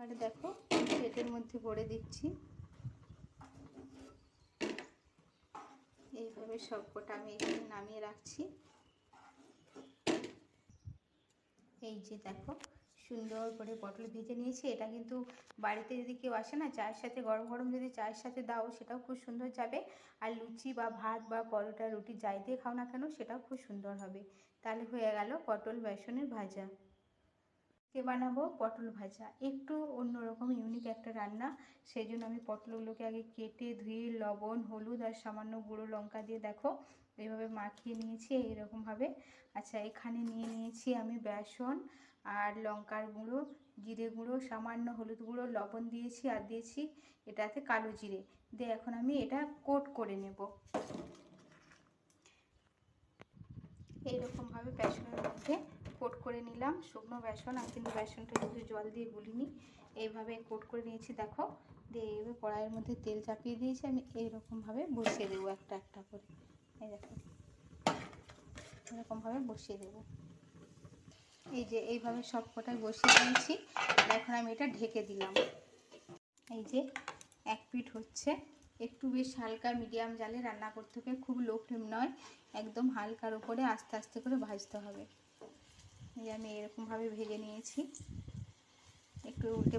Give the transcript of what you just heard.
এবারে দেখো প্লেটের মধ্যে ভরে দিচ্ছি। এইভাবে সব সবকটা আমি এখানে নামিয়ে রাখছি। এই যে দেখো, সুন্দর করে পটল ভেজে নিয়েছি। এটা কিন্তু বাড়িতে যদি কেউ আসে না, চায়ের সাথে, গরম গরম যদি চায়ের সাথে দাও, সেটাও খুব সুন্দর যাবে। আর লুচি বা ভাত বা পরোটা, রুটি যাই দিয়ে খাও না কেন, সেটাও খুব সুন্দর হবে। তাহলে হয়ে গেল পটল বেসনের ভাজা। কে বানাবো? পটল ভাজা। একটু অন্যরকম ইউনিক একটা রান্না। সেই জন্য আমি পটলগুলোকে আগে কেটে ধুয়ে লবণ, হলুদ আর সামান্য গুঁড়ো লঙ্কা দিয়ে দেখো, এইভাবে মাখিয়ে নিয়েছি এইরকমভাবে। আচ্ছা এখানে নিয়ে নিয়েছি আমি বেসন আর লঙ্কার গুঁড়ো, জিরে গুঁড়ো, সামান্য হলুদ গুঁড়ো, লবণ দিয়েছি আর দিয়েছি এটাতে কালো জিরে। দিয়ে এখন আমি এটা কোট করে নেব। এইরকমভাবে বেসনের মধ্যে কোট করে নিলাম। শুকনো বেসন আর কিন্তু বেসনটা কিন্তু জল দিয়ে গুলিনি। এইভাবে কোট করে নিয়েছি, দেখো। দিয়ে এইভাবে কড়াইয়ের মধ্যে তেল চাপিয়ে দিয়েছি, আমি এইরকমভাবে বসিয়ে দেবো একটা একটা করে। এই দেখো। এরকমভাবে বসিয়ে দেবো। এই যে এইভাবে সব কটাই বসিয়ে দিয়েছি। এখন আমি এটা ঢেকে দিলাম। এই যে এক পিঠ হচ্ছে। একটু বেশ হালকা মিডিয়াম জালে রান্না করতে হবে। খুব লো ফ্লেম নয়। একদম হালকার উপরে আস্তে আস্তে করে ভাজতে হবে। এই আমি এরকমভাবে ভেজে নিয়েছি। একটু উল্টে